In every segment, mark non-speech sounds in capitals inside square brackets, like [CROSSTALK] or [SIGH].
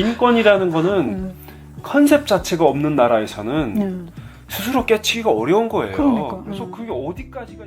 인권이라는 거는 음. 컨셉 자체가 없는 나라에서는 음. 스스로 깨치기가 어려운 거예요. 그러니까, 그래서 음. 그게 어디까지가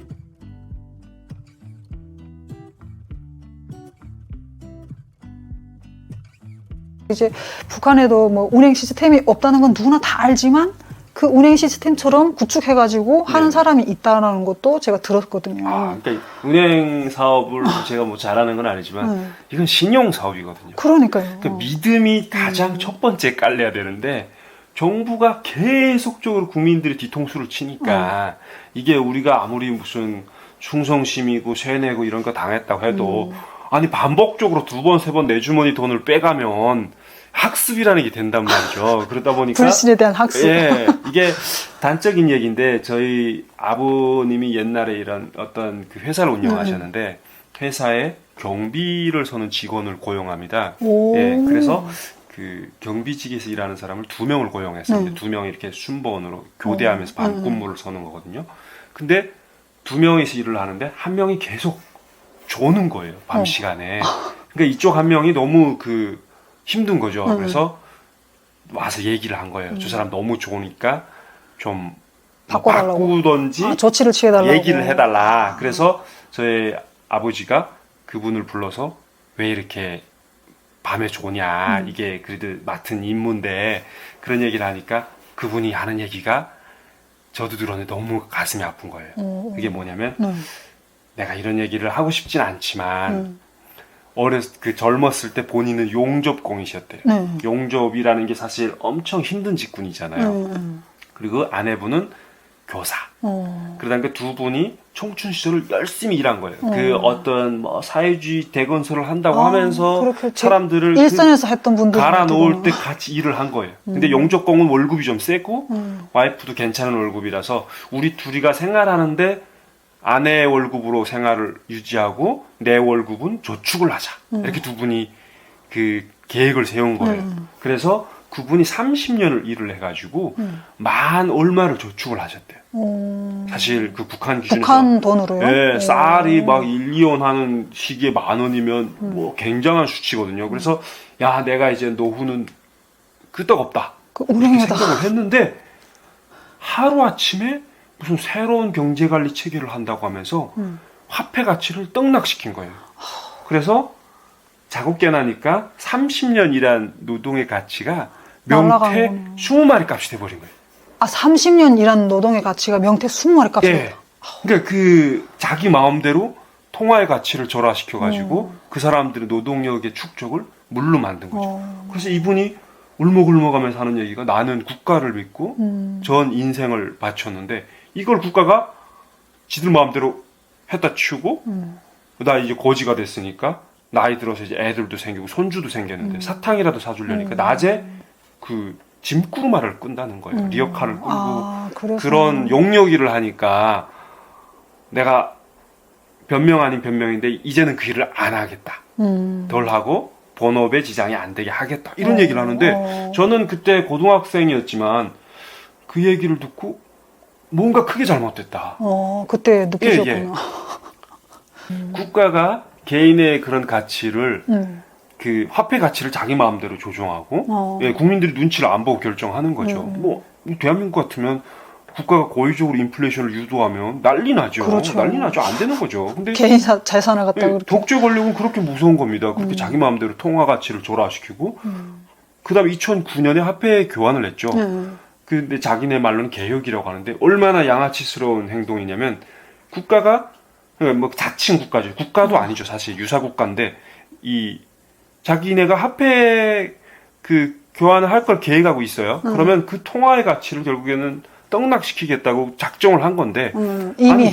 이제 북한에도 뭐 운행 시스템이 없다는 건 누구나 다 알지만 그 운행 시스템처럼 구축해가지고 하는 네. 사람이 있다라는 것도 제가 들었거든요. 아, 그러니까 운행 사업을 제가 뭐 잘하는 건 아니지만 음. 이건 신용 사업이거든요. 그러니까요. 그 믿음이 가장 음. 첫 번째 깔려야 되는데 정부가 계속적으로 국민들의 뒤통수를 치니까 음. 이게 우리가 아무리 무슨 충성심이고 세내고 이런 거 당했다고 해도 음. 아니 반복적으로 두 번 세 번 내 주머니 돈을 빼가면 학습이라는 게 된단 말이죠. 그러다 보니까 불신에 대한 학습. 예, 이게 단적인 얘기인데 저희 아버님이 옛날에 이런 어떤 그 회사를 운영하셨는데 회사에 경비를 서는 직원을 고용합니다. 오. 예, 그래서 그 경비직에서 일하는 사람을 두 명을 고용해서 음. 이제 두 명이 이렇게 순번으로 교대하면서 음, 반근무를 서는 거거든요. 근데 두 명이서 일을 하는데 한 명이 계속 조는 거예요. 밤 어. 시간에. 그러니까 이쪽 한 명이 너무 그 힘든 거죠. 음. 그래서 와서 얘기를 한 거예요. 저 사람 너무 좋으니까 좀뭐 바꿔달라고. 바꾸던지 아, 조치를 취해달라고. 얘기를 해달라. 그래서 저희 아버지가 그분을 불러서 왜 이렇게 밤에 조냐. 음. 이게 그래도 맡은 임무인데 그런 얘기를 하니까 그분이 하는 얘기가 저도 들었는데 너무 가슴이 아픈 거예요. 음. 그게 뭐냐면 음. 내가 이런 얘기를 하고 싶진 않지만 음. 어렸 그 젊었을 때 본인은 용접공이셨대요. 네. 용접이라는 게 사실 엄청 힘든 직군이잖아요. 음, 음. 그리고 아내분은 교사. 어. 그러다 보니까 두 분이 청춘 시절을 열심히 일한 거예요. 음. 그 어떤 뭐 사회주의 대건설을 한다고 아, 하면서 사람들을 일선에서 했던 분들 그 갈아 놓을 때 같이 일을 한 거예요. 근데 음. 용접공은 월급이 좀 세고 음. 와이프도 괜찮은 월급이라서 우리 둘이가 생활하는데 아내의 월급으로 생활을 유지하고 내 월급은 저축을 하자. 음. 이렇게 두 분이 그 계획을 세운 거예요. 음. 그래서 그분이 30년을 일을 해가지고 음. 만 얼마를 저축을 하셨대요. 어. 사실 그 북한 기준에서 북한 돈으로요? 예, 오. 쌀이 막 1, 2원 하는 시기에 만 원이면 음. 뭐 굉장한 수치거든요. 그래서 야 내가 이제 노후는 끄떡없다. 그 이렇게 생각을 했는데 하루 아침에 무슨 새로운 경제 관리 체계를 한다고 하면서 음. 화폐 가치를 떡락시킨 거예요. 그래서 자국 깨나니까 30년 일한 노동의 가치가 명태 거네요. 20마리 값이 돼버린 거예요. 아 30년 일한 노동의 가치가 명태 20마리 값이 예. 그러니까 그 자기 마음대로 통화의 가치를 절하시켜 가지고 음. 그 사람들의 노동력의 축적을 물로 만든 거죠. 어. 그래서 이분이 울먹울먹하면서 하는 얘기가 나는 국가를 믿고 음. 전 인생을 바쳤는데 이걸 국가가 지들 마음대로 했다 치우고 음. 나 이제 거지가 됐으니까 나이 들어서 이제 애들도 생기고 손주도 생겼는데 음. 사탕이라도 사주려니까 음. 낮에 그 짐꾸루마를 끈다는 거예요. 음. 리어카를 끌고 아, 그런 용역일을 하니까 내가 변명 아닌 변명인데 이제는 그 일을 안 하겠다. 음. 덜 하고 본업에 지장이 안 되게 하겠다. 이런 어, 얘기를 하는데 어. 저는 그때 고등학생이었지만 그 얘기를 듣고 뭔가 크게 잘못됐다. 어, 그때 느끼셨구나. 예, [LAUGHS] 국가가 개인의 그런 가치를 음. 그 화폐 가치를 자기 마음대로 조정하고 어. 예, 국민들이 눈치를 안 보고 결정하는 거죠. 음. 뭐 대한민국 같으면 국가가 고의적으로 인플레이션을 유도하면 난리 나죠. 그렇죠. 난리 나죠. 안 되는 거죠. 근데 [LAUGHS] 개인 사, 재산을 갖다 예. 독재 권력은 그렇게 무서운 겁니다. 그렇게 음. 자기 마음대로 통화 가치를 조라시키고 음. 그다음에 2009년에 화폐 교환을 했죠. 음. 근데 자기네 말로는 개혁이라고 하는데 얼마나 양아치스러운 행동이냐면 국가가 그러니까 뭐 자칭 국가죠. 국가도 아니죠. 사실 유사 국가인데 이 자기네가 화폐 그 교환을 할 걸 계획하고 있어요. 음. 그러면 그 통화의 가치를 결국에는 떡락시키겠다고 작정을 한 건데 음. 이미 아니,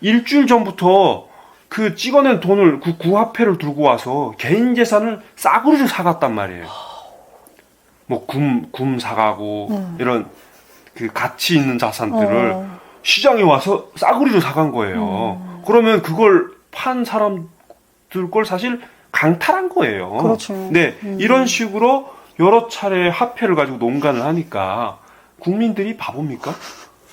일주일 전부터 그 찍어낸 돈을 그 구화폐를 들고 와서 개인 재산을 싸구리로 사갔단 말이에요. 뭐 금, 금 사가고 음. 이런 그 가치 있는 자산들을 어. 시장에 와서 싸구리로 사간 거예요. 음. 그러면 그걸 판 사람들 걸 사실 강탈한 거예요. 그렇죠. 네, 음. 이런 식으로 여러 차례 화폐를 가지고 농간을 하니까 국민들이 바보입니까?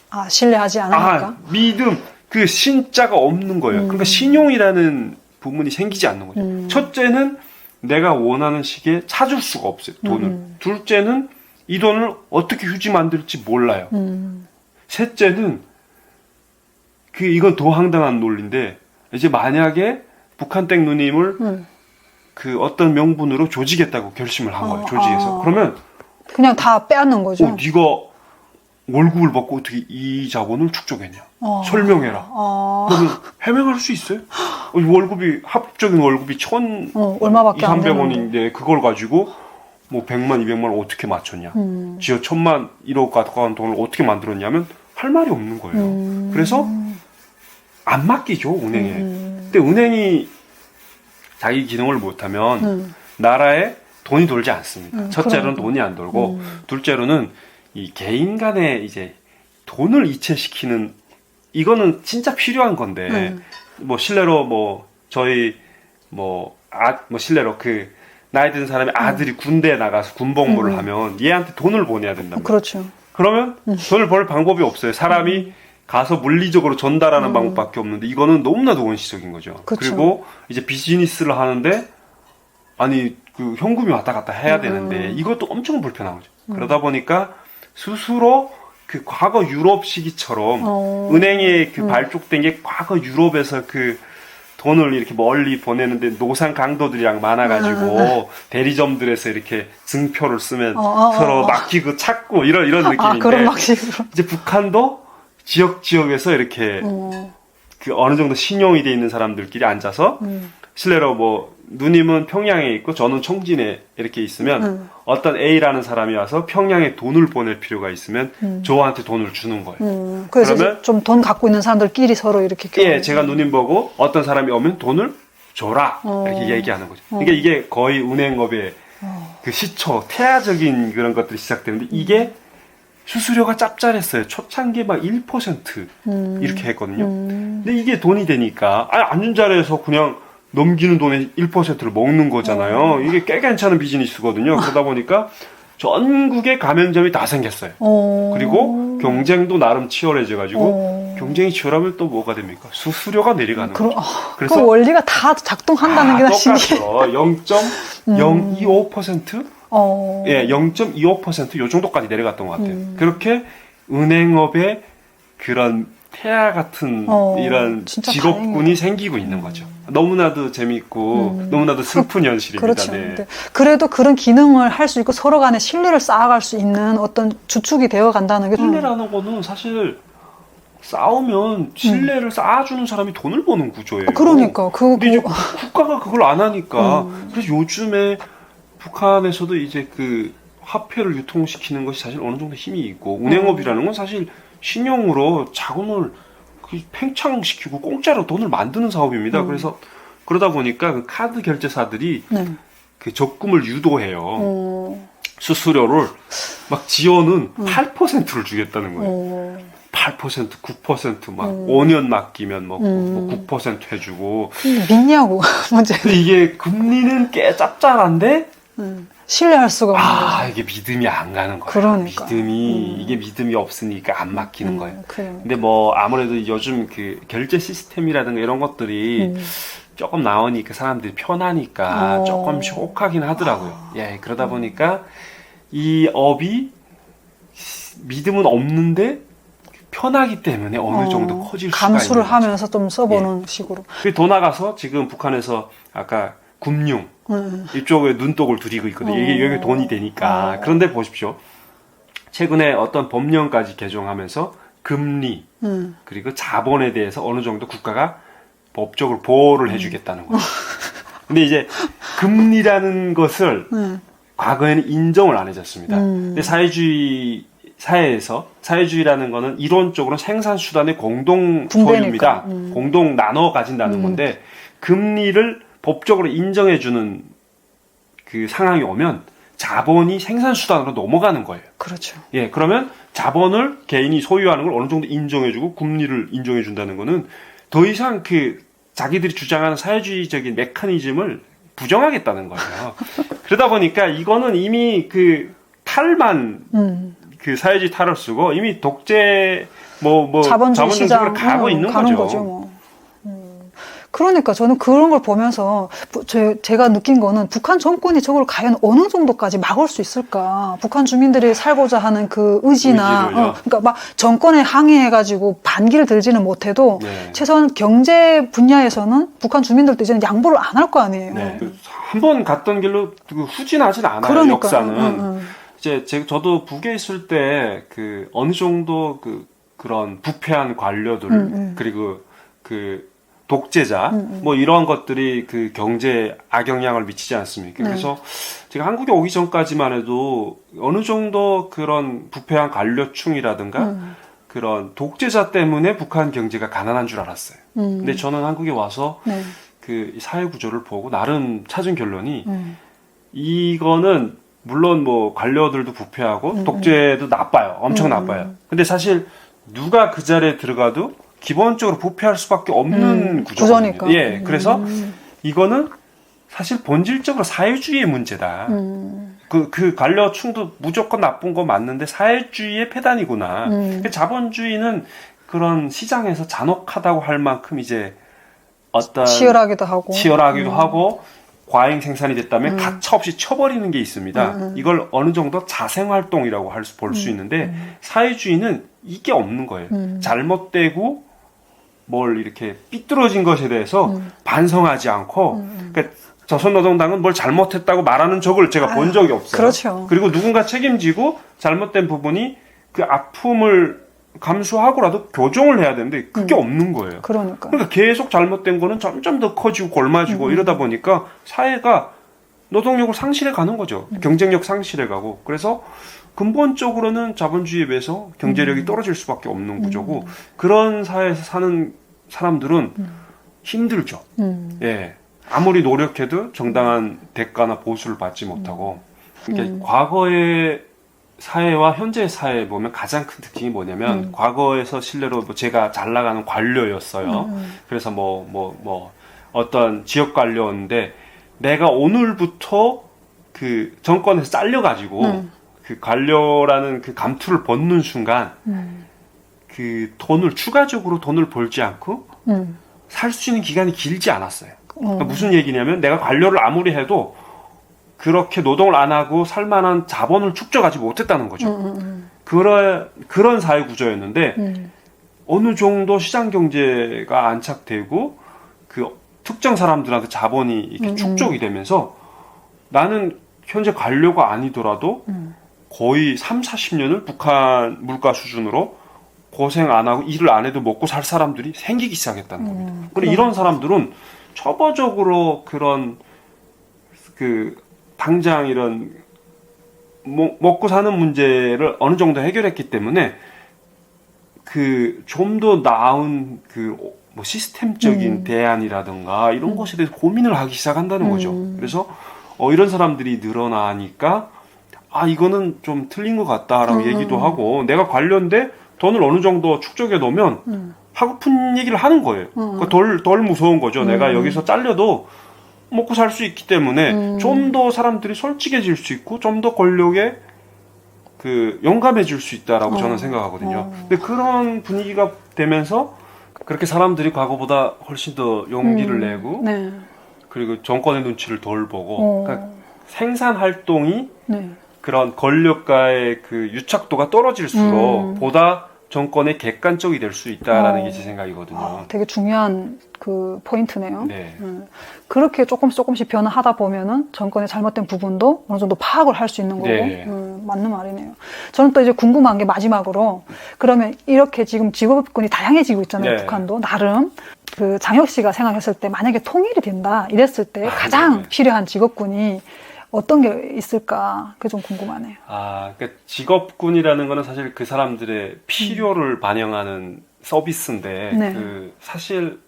아 신뢰하지 않으니까. 아, 믿음, 그 신자가 없는 거예요. 음. 그러니까 신용이라는 부분이 생기지 않는 거죠. 음. 첫째는 내가 원하는 시기에 찾을 수가 없어요. 돈을. 음. 둘째는 이 돈을 어떻게 휴지 만들지 몰라요. 음. 셋째는 그 이건 더 황당한 논리인데 이제 만약에 북한땡 누님을 음. 그 어떤 명분으로 조지겠다고 결심을 한 거예요. 어, 조직에서. 어. 그러면 그냥 다 빼앗는 거죠. 어, 네가 월급을 받고 어떻게 이 자본을 축적했냐? 어. 설명해라. 어. 그러면 해명할 수 있어요? 어, 이 월급이 합적인 월급이 천 어, 얼마밖에 안 2, 되는데. 300원인데 그걸 가지고 뭐 100만, 200만 원 어떻게 맞췄냐? 음. 지어 천만, 1억 가까운 돈을 어떻게 만들었냐면 할 말이 없는 거예요. 음. 그래서 안 맡기죠, 은행에. 음. 근데 은행이 자기 기능을 못하면 음. 나라에 돈이 돌지 않습니다. 음, 첫째로는 그러니까. 돈이 안 돌고, 음. 둘째로는 이 개인 간의 이제 돈을 이체시키는 이거는 진짜 필요한 건데, 음. 뭐 실례로 뭐 저희 뭐아뭐 실례로 그 나이 든 사람의 아들이 군대에 나가서 군복무를 음. 하면 얘한테 돈을 보내야 된다. 그렇죠. 그러면 돈을 벌 방법이 없어요. 사람이 가서 물리적으로 전달하는 음. 방법밖에 없는데 이거는 너무나도 원시적인 거죠. 그쵸. 그리고 이제 비즈니스를 하는데 아니 그 현금이 왔다 갔다 해야 음. 되는데 이것도 엄청 불편한 거죠. 그러다 보니까 스스로 그 과거 유럽 시기처럼 어. 은행에 그 음. 발족된 게 과거 유럽에서 그 돈을 이렇게 멀리 보내는데 노상 강도들이랑 많아가지고 대리점들에서 이렇게 증표를 쓰면 음, 어, 어, 서로 어, 어. 맡기고 찾고 이런 이런 [LAUGHS] 느낌인데 아, 그런 방식으로. 이제 북한도 지역 지역에서 이렇게 어. 그 어느 정도 신용이 돼 있는 사람들끼리 앉아서 음. 실례로 뭐 누님은 평양에 있고 저는 청진에 이렇게 있으면 음. 어떤 A라는 사람이 와서 평양에 돈을 보낼 필요가 있으면 음. 저한테 돈을 주는 거예요. 음. 그래서 그러면- 좀 돈 갖고 있는 사람들끼리 서로 이렇게 예, 제가 누님 보고 어떤 사람이 오면 돈을 줘라 어. 이렇게 얘기하는 거죠. 어. 그러니까 이게 거의 은행업의 어. 그 시초 태아적인 그런 것들이 시작되는데 이게 수수료가 짭짤했어요. 초창기 막1% 음. 이렇게 했거든요. 음. 근데 이게 돈이 되니까 아니 앉은 자리에서 그냥 넘기는 돈의 1%를 먹는 거잖아요. 이게 꽤 괜찮은 비즈니스거든요. 그러다 보니까 전국에 가맹점이 다 생겼어요. 어. 그리고 경쟁도 나름 치열해져 가지고 어. 경쟁이 치열하면 또 뭐가 됩니까? 수수료가 내려가는 그럼, 거죠. 아, 그래서 그 원리가 다 작동한다는 게나 신기해. 똑같죠. 0.025% 어. 예, 0.25%요 정도까지 내려갔던 것 같아요. 음. 그렇게 은행업에 그런 태아 같은 어, 이런 직업군이 다행이다. 생기고 있는 거죠. 너무나도 재밌고 음. 너무나도 슬픈 현실입니다. 그렇죠. 네. 근데 그래도 그런 기능을 할 수 있고 서로 간에 신뢰를 쌓아갈 수 있는 어떤 주축이 되어 간다는 게 신뢰라는 거는 사실 싸우면 신뢰를 쌓아주는 사람이 돈을 버는 구조예요. 어, 그러니까 그 근데 이제 그- 국가가 그걸 안 하니까 음. 그래서 요즘에 북한에서도 이제 그 화폐를 유통시키는 것이 사실 어느 정도 힘이 있고 은행업이라는 건 사실 신용으로 자금을 그 팽창시키고 공짜로 돈을 만드는 사업입니다. 음. 그래서 그러다 보니까 그 카드 결제사들이 네. 그 적금을 유도해요. 어, 수수료를 막 지원은 음. 8%를 주겠다는 거예요. 어, 8%, 9%막 음. 5년 맡기면 뭐, 음. 뭐9% 해주고 믿냐고 [LAUGHS] 문제. 이게 금리는 꽤 짭짤한데 음, 신뢰할 수가 없는 아 거죠. 이게 믿음이 안 가는 거예요. 그러니까. 믿음이 음. 이게 믿음이 없으니까 안 맡기는 음, 거예요. 그래. 근데 뭐 아무래도 요즘 그 결제 시스템이라든가 이런 것들이 음. 조금 나오니까 사람들이 편하니까 어. 조금씩 혹하긴 하더라고요. 예, 그러다 보니까 이 업이 믿음은 없는데 편하기 때문에 어느 어, 정도 커질 수가 감수를 있는 거죠. 하면서 좀 써보는 식으로. 그 더 나가서 지금 북한에서 아까 금융 음, 이쪽에 눈독을 들이고 있거든요. 이게 어. 여기 돈이 되니까. 어. 그런데 보십시오. 최근에 어떤 법령까지 개정하면서 금리 음. 그리고 자본에 대해서 어느 정도 국가가 법적으로 보호를 음. 해주겠다는 거예요. 근데 이제 금리라는 것을 음. 과거에는 인정을 안 해줬습니다. 음. 근데 사회주의 사회에서 사회주의라는 거는 이론적으로 생산 수단의 공동. 소유입니다. 음. 공동 나눠 가진다는 음. 건데 금리를 법적으로 인정해주는 그 상황이 오면 자본이 생산 수단으로 넘어가는 거예요. 그렇죠. 예, 그러면 자본을 개인이 소유하는 걸 어느 정도 인정해주고 금리를 인정해준다는 거는 더 이상 그 자기들이 주장하는 사회주의적인 메커니즘을 부정하겠다는 거예요. [LAUGHS] 그러다 보니까 이거는 이미 그 탈만 음. 그 사회주의 탈을 쓰고 이미 독재 뭐뭐 자본주의 시장 가고 음, 있는 가는 거죠. 거죠. 뭐. 음. 그러니까 저는 그런 걸 보면서 부- 제, 제가 느낀 거는 북한 정권이 저걸 과연 어느 정도까지 막을 수 있을까? 북한 주민들이 살고자 하는 그 의지나? 어, 그러니까 막 정권에 항의해가지고 반기를 들지는 못해도 네. 최소한 경제 분야에서는 북한 주민들도 이제는 양보를 안 할 거 아니에요. 네. 한번 갔던 길로 그 후진하진 않아요. 그러니까, 역사는. 응, 응. 이제 제, 저도 북에 있을 때 그 어느 정도 그 그런 부패한 관료들 음, 음. 그리고 그 독재자 음, 음. 뭐 이런 것들이 그 경제에 악영향을 미치지 않습니까? 네. 그래서 제가 한국에 오기 전까지만 해도 어느 정도 그런 부패한 관료층이라든가 음, 그런 독재자 때문에 북한 경제가 가난한 줄 알았어요. 음. 근데 저는 한국에 와서 네. 그 사회 구조를 보고 나름 찾은 결론이 음. 이거는 물론 뭐 관료들도 부패하고 음, 독재도 나빠요. 엄청 음, 나빠요. 근데 사실 누가 그 자리에 들어가도 기본적으로 부패할 수밖에 없는 음, 구조거든요. 구조니까. 예, 그래서 음, 이거는 사실 본질적으로 사회주의의 문제다. 음, 그, 그 관료층도 무조건 나쁜 거 맞는데 사회주의의 폐단이구나. 음. 그 자본주의는 그런 시장에서 잔혹하다고 할 만큼 이제 어떤 치열하기도 하고. 치열하기도 음. 하고 과잉 생산이 됐다면 음. 가차 없이 쳐버리는 게 있습니다. 음, 음. 이걸 어느 정도 자생 활동이라고 할 수 볼수 있는데 사회주의는 이게 없는 거예요. 음. 잘못되고 뭘 이렇게 삐뚤어진 것에 대해서 음. 반성하지 않고 음. 그러니까 조선노동당은 뭘 잘못했다고 말하는 적을 제가 본 아유, 적이 없어요. 그렇죠. 그리고 누군가 책임지고 잘못된 부분이 그 아픔을 감수하고라도 교정을 해야 되는데 그게 음. 없는 거예요. 그러니까. 그러니까 계속 잘못된 거는 점점 더 커지고 골마지고 음. 이러다 보니까 사회가 노동력을 상실해 가는 거죠. 음. 경쟁력 상실해 가고. 그래서 근본적으로는 자본주의에 비해서 음. 경제력이 떨어질 수밖에 없는 구조고 그런 사회에서 사는 사람들은 힘들죠. 음. 예. 아무리 노력해도 정당한 대가나 보수를 받지 못하고. 그러니까 음. 과거의 사회와 현재 사회에 보면 가장 큰 특징이 뭐냐면 음. 과거에서 실례로 뭐 제가 잘 나가는 관료였어요. 음. 그래서 뭐, 뭐, 뭐, 어떤 지역 관료인데 내가 오늘부터 그 정권에서 잘려 가지고 음. 그 관료라는 그 감투를 벗는 순간 음. 그 돈을 추가적으로 돈을 벌지 않고 음. 살 수 있는 기간이 길지 않았어요. 그러니까 음. 무슨 얘기냐면 내가 관료를 아무리 해도 그렇게 노동을 안 하고 살만한 자본을 축적하지 못했다는 거죠. 음. 음. 그런 그런 사회 구조였는데 음. 어느 정도 시장 경제가 안착되고 그 특정 사람들한테 자본이 이렇게 음, 축적이 되면서 나는 현재 관료가 아니더라도 음. 거의 3, 40년을 북한 물가 수준으로 고생 안 하고 일을 안 해도 먹고 살 사람들이 생기기 시작했다는 겁니다. 음. 그리고 이런 사람들은 초보적으로 그런 그 당장 이런 먹- 먹고 사는 문제를 어느 정도 해결했기 때문에 그 좀 더 나은 그 뭐 시스템적인 음. 대안이라든가 이런 것에 대해서 고민을 하기 시작한다는 거죠. 음. 그래서 어, 이런 사람들이 늘어나니까 아 이거는 좀 틀린 것 같다라고 음, 얘기도 음. 하고 내가 관련돼 돈을 어느 정도 축적해 놓으면 음. 하고픈 얘기를 하는 거예요. 음. 그러니까 덜, 덜 무서운 거죠. 음. 내가 여기서 잘려도 먹고 살 수 있기 때문에 음. 좀더 사람들이 솔직해질 수 있고 좀 더 권력에 그 영감해질 수 있다라고 어. 저는 생각하거든요. 어. 근데 그런 분위기가 되면서 그렇게 사람들이 과거보다 훨씬 더 용기를 음. 내고 네. 그리고 정권의 눈치를 덜 보고 어. 그러니까 생산 활동이 네. 그런 권력과의 그 유착도가 떨어질수록 음. 보다 정권의 객관적이 될 수 있다라는 어. 게제 생각이거든요. 아, 되게 중요한 그 포인트네요. 네. 음. 그렇게 조금씩 조금씩 변화하다 보면은 정권의 잘못된 부분도 어느 정도 파악을 할 수 있는 거고 네. 음, 맞는 말이네요. 저는 또 이제 궁금한 게 마지막으로 그러면 이렇게 지금 직업군이 다양해지고 있잖아요. 네. 북한도 나름 그 장혁 씨가 생각했을 때 만약에 통일이 된다 이랬을 때 아, 가장 네. 필요한 직업군이 어떤 게 있을까 그게 좀 궁금하네요. 아, 그러니까 직업군이라는 거는 사실 그 사람들의 필요를 반영하는 서비스인데 네. 그 사실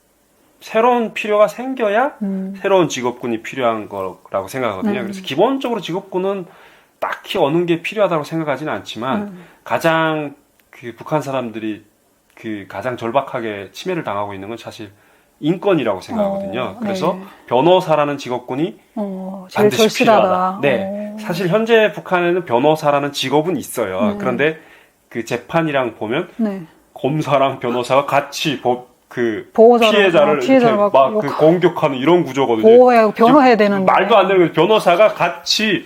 새로운 필요가 생겨야 음. 새로운 직업군이 필요한 거라고 생각하거든요. 음. 그래서 기본적으로 직업군은 딱히 어느 게 필요하다고 생각하지는 않지만 음. 가장 그 북한 사람들이 그 가장 절박하게 침해를 당하고 있는 건 사실 인권이라고 생각하거든요. 어, 그래서 네. 변호사라는 직업군이 어, 반드시 절실하다. 필요하다. 네. 어. 사실 현재 북한에는 변호사라는 직업은 있어요. 음. 그런데 그 재판이랑 보면 네. 검사랑 변호사가 같이 법 음. 그 피해자를 어, 피해자를 막 막그 공격하는 이런 구조거든요. 보호해야 변호해야 되는 말도 안 되는 변호사가 같이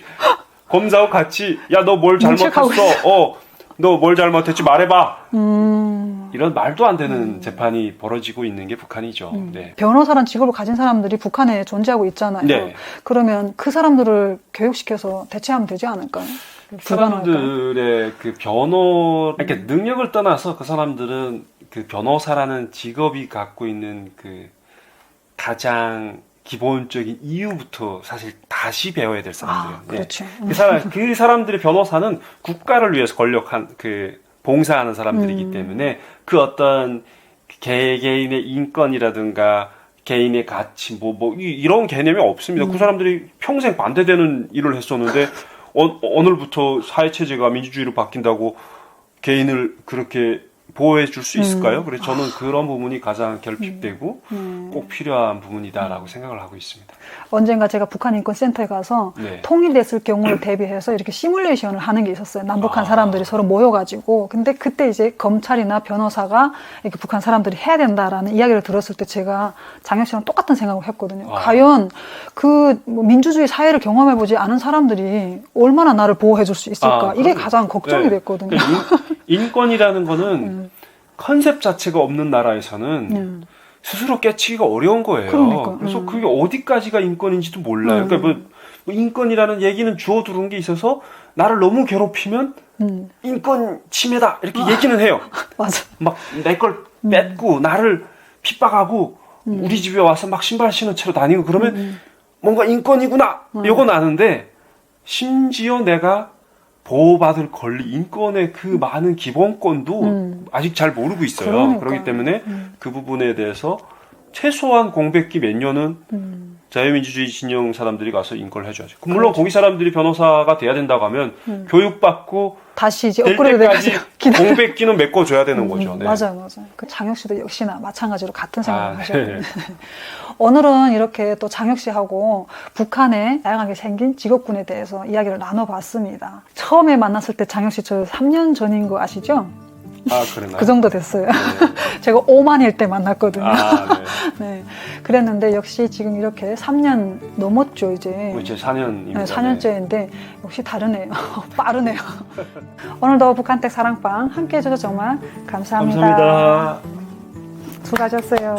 검사하고 같이 야 너 뭘 잘못했어? 어, 너 뭘 잘못했지 말해봐. 음, 이런 말도 안 되는 재판이 벌어지고 있는 게 북한이죠. 네. 변호사란 직업을 가진 사람들이 북한에 존재하고 있잖아요. 네. 그러면 그 사람들을 교육시켜서 대체하면 되지 않을까요? 그 불가능할까요? 사람들의 그 변호, 이렇게 능력을 떠나서 그 사람들은 그 변호사라는 직업이 갖고 있는 그 가장 기본적인 이유부터 사실 다시 배워야 될 사람들이에요. 아, 네. 그렇죠. 그 사람, 그 사람들의 변호사는 국가를 위해서 권력한 그 봉사하는 사람들이기 음. 때문에 그 어떤 개개인의 인권이라든가 개인의 가치 뭐뭐 이런 개념이 없습니다. 음. 그 사람들이 평생 반대되는 일을 했었는데 어, 오늘부터 사회 체제가 민주주의로 바뀐다고 개인을 그렇게 보호해 줄 수 있을까요? 음. 그래서 저는 그런 부분이 가장 결핍되고 음. 꼭 필요한 부분이다라고 생각을 하고 있습니다. 언젠가 제가 북한 인권센터에 가서 네. 통일됐을 경우를 [CLEARS THROAT] 대비해서 이렇게 시뮬레이션을 하는 게 있었어요. 남북한 아. 사람들이 서로 모여가지고. 근데 그때 이제 검찰이나 변호사가 이렇게 북한 사람들이 해야 된다라는 이야기를 들었을 때 제가 장혁 씨랑 똑같은 생각을 했거든요. 아. 과연 그뭐 민주주의 사회를 경험해보지 않은 사람들이 얼마나 나를 보호해 줄 수 있을까? 아, 이게 그럼요. 가장 걱정이 네. 됐거든요. 그러니까 인, 인권이라는 거는 [LAUGHS] 음. 컨셉 자체가 없는 나라에서는 음. 스스로 깨치기가 어려운 거예요. 그러니까, 그래서 음. 그게 어디까지가 인권인지도 몰라요. 음. 그러니까 뭐, 뭐 인권이라는 얘기는 주워 두는 게 있어서 나를 너무 괴롭히면 음. 인권 침해다 이렇게 얘기는 해요. [LAUGHS] 맞아. 막 내 걸 뺏고 나를 핍박하고 우리 집에 와서 막 신발 신은 채로 다니고 그러면 음. 뭔가 인권이구나 요건 아는데 심지어 내가 보호받을 권리 인권의 그 많은 기본권도 음. 아직 잘 모르고 있어요. 그러니까. 그렇기 때문에 음. 그 부분에 대해서 최소한 공백기 몇 년은 음. 자유민주주의 진영 사람들이 가서 인권을 해줘야죠. 물론 거기 사람들이 변호사가 돼야 된다고 하면 음. 교육받고 다시 이제 될 업그레이드 [LAUGHS] 기다려. 공백기는 메꿔줘야 되는 거죠. 음, 네. 맞아요, 맞아요. 그 장혁 씨도 역시나 마찬가지로 같은 생각을 아, 하셨요 네. [LAUGHS] 오늘은 이렇게 또 장혁 씨하고 북한에 다양하게 생긴 직업군에 대해서 이야기를 나눠봤습니다. 처음에 만났을 때 장혁 씨 저 3년 전인 거 아시죠? 아 그러나요? 그 정도 됐어요. 네. [LAUGHS] 제가 5만일 때 만났거든요. 아 네. [LAUGHS] 네. 그랬는데 역시 지금 이렇게 3년 넘었죠, 이제. 뭐 이제 4년입니다. 네, 4년째인데 역시 다르네요. [LAUGHS] 빠르네요. 오늘도 북한택 사랑방 함께 해주셔서 정말 감사합니다. 감사합니다. 수고하셨어요.